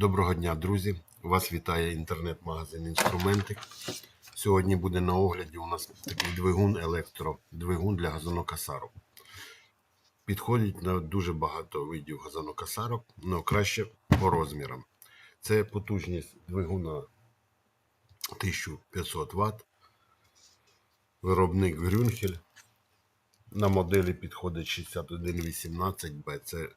Доброго дня, друзі! Вас вітає інтернет-магазин Інструментик. Сьогодні буде на огляді у нас такий двигун електро, двигун для газонокосарок. Підходить на дуже багато видів газонокосарок, але краще по розмірам. Це потужність двигуна 1500 Вт. Виробник Грюнхель. На моделі підходить 6118B. Це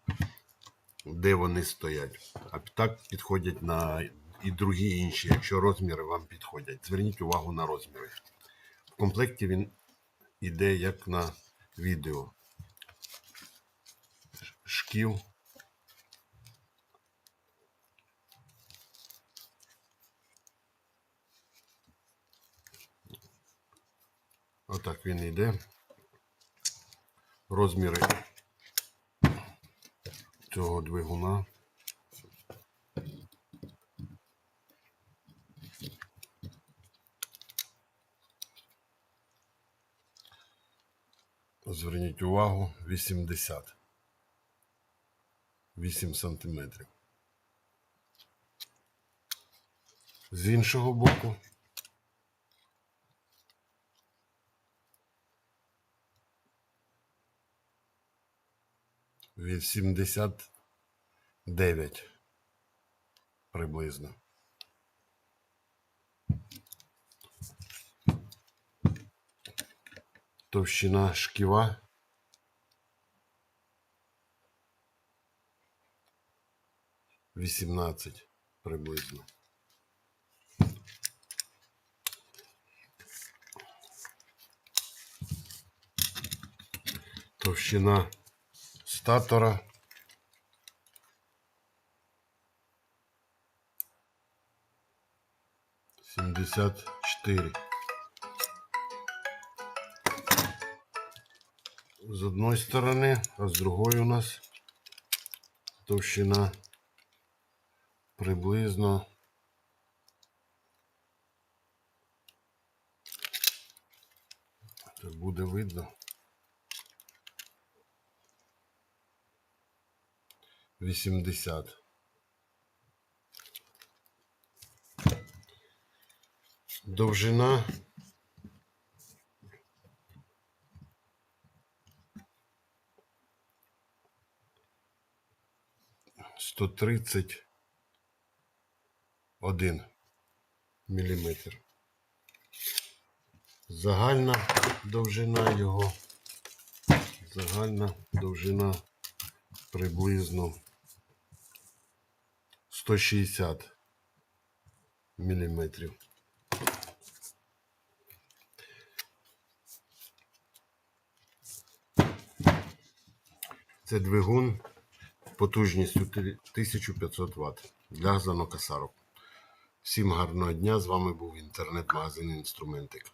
де вони стоять. А так підходять на і другі інші, якщо розміри вам підходять. Зверніть увагу на розміри. В комплекті він іде як на відео. Шків. Отак він йде. Розміри цього двигуна. Зверніть увагу 80. 8 сантиметрів. З іншого боку. Вісімдесят дев'ять приблизно. Товщина шківа вісімнадцять приблизно. Товщина штатора. Сімдесят чотири. З одної сторони, а з другої у нас товщина приблизно. 这不得味道。80. Довжина сто тридцять один міліметр. Загальна довжина його, загальна довжина приблизно 160 міліметрів. Це двигун потужністю 1500 Вт для газонокосарок. Всім гарного дня! З вами був інтернет-магазин Інструментик.